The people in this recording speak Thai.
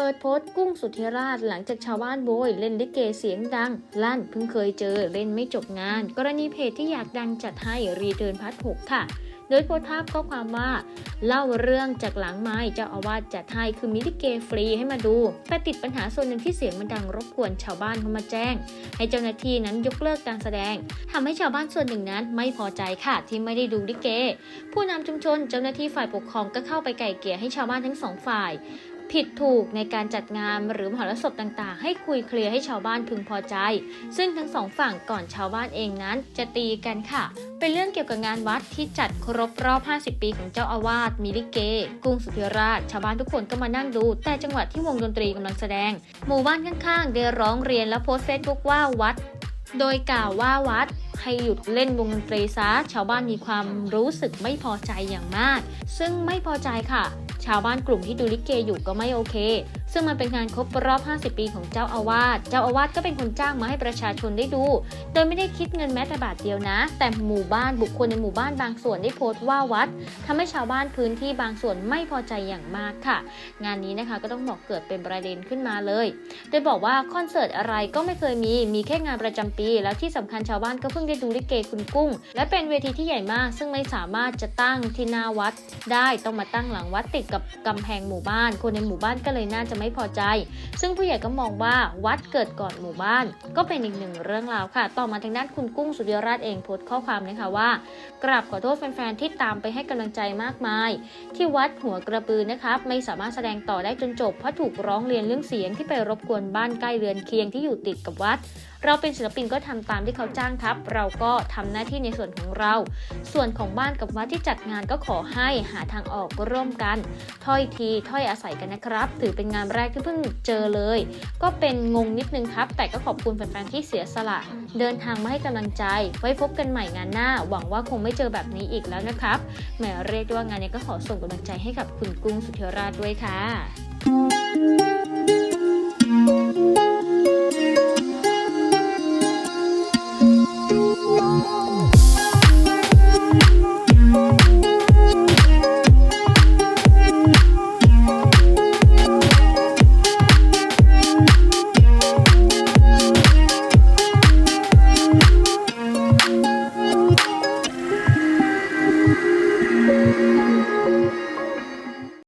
ปิดโพสต์กุ้งสุธิราชหลังจากชาวบ้านโบยเล่นลิเกเสียงดัง ลั่นเพิ่งเคยเจอเล่นไม่จบงาน กรณีเพจที่อยากดังจัดให้รีเทิร์นพัทหกค่ะ โดยโพสต์ภาพข้อความว่า เล่าเรื่องจากหลังไม้เจ้าอาวาสจัดให้คือมิลิเกฟรีให้มาดู แต่ติดปัญหาส่วนหนึ่งที่เสียงมันดังรบกวนชาวบ้านเขามาแจ้ง ให้เจ้าหน้าที่นั้นยกเลิกการแสดงทำให้ชาวบ้านส่วนหนึ่งนั้นไม่พอใจค่ะที่ไม่ได้ดูลิเก ผู้นำชุมชนเจ้าหน้าที่ฝ่ายปกครองก็เข้าไปไก่เกลี่ยให้ชาวบ้านทั้งสองฝ่าย ผิดถูกในการจัดงานหรือมหรสพต่างๆ ให้คุยเคลียร์ให้ชาวบ้านพึงพอใจ ซึ่งทั้งสองฝั่งก่อนชาวบ้านเองนั้นจะตีกันค่ะ เป็นเรื่องเกี่ยวกับงานวัดที่จัดครบรอบ 50 ปีของเจ้าอาวาสมีลิเกกรุงสุธิราช ชาวบ้านทุกคนก็มานั่งดู แต่จังหวะที่วงดนตรีกำลังแสดง หมู่บ้านข้างๆ ได้ร้องเรียนและโพสต์เฟซบุ๊กว่าวัด โดยกล่าวว่าวัดให้หยุดเล่นวงดนตรีซะชาวบ้านมีความรู้สึกไม่พอใจอย่างมาก ซึ่งไม่พอใจค่ะ ชาวบ้านกลุ่มที่ดูลิเกอยู่ก็ไม่โอเค ซึ่งมันเป็นงานครบรอบ 50 ปีของเจ้าอาวาส เจ้าอาวาสก็เป็นคนจ้างมาให้ประชาชนได้ดู โดยไม่ได้คิดเงินแม้แต่บาทเดียวนะ แต่หมู่บ้านบุคคลในหมู่บ้านบางส่วนได้โพสต์ว่าวัดทำให้ชาวบ้านพื้นที่บางส่วนไม่พอใจอย่างมากค่ะ งานนี้นะคะก็ต้องบอกเกิดเป็นประเด็นขึ้นมาเลย โดยบอกว่าคอนเสิร์ตอะไรก็ไม่เคยมี มีแค่งานประจำปี แล้วที่สำคัญชาวบ้านก็เพิ่งได้ดูลิเกคุณกุ้ง และเป็นเวทีที่ใหญ่มาก ซึ่งไม่สามารถจะตั้งที่หน้าวัด ได้ต้องมาตั้งหลังวัดติดกับกำแพงหมู่บ้าน คนในหมู่บ้านก็เลยน่าจะไม่พอใจ ซึ่งผู้ใหญ่ก็มองว่าวัดเกิดก่อนหมู่บ้าน ก็เป็นอีกหนึ่งเรื่องราวค่ะ ต่อมาทางด้านคุณกุ้งสุริยราชเองโพสต์ข้อความนะคะว่ากราบขอโทษแฟนๆที่ตามไปให้กำลังใจมากมาย ที่วัดหัวกระปือนะครับไม่สามารถแสดงต่อได้จนจบเพราะถูกร้องเรียนเรื่องเสียงที่ไปรบกวนบ้านใกล้เรือนเคียงที่อยู่ติดกับวัดเราเป็นศิลปินก็ทำตามที่เขาจ้างครับ เราก็ทำหน้าที่ในส่วนของเรา ส่วนของบ้านกับวัดที่จัดงานก็ขอให้หาทางออกร่วมกันถ้อยทีถ้อยอาศัยกันนะครับ ถือเป็นงานแรกที่เพิ่งเจอเลย ก็เป็นงงนิดนึงครับ แต่ก็ขอบคุณแฟนๆที่เสียสละ เดินทางมาให้กำลังใจ ไว้พบกันใหม่งานหน้า หวังว่าคงไม่เจอแบบนี้อีกแล้วนะครับแหมเรียกได้ว่างานนี้ก็ขอส่งกำลังใจให้กับคุณกุ้งสุธิราชด้วยค่ะ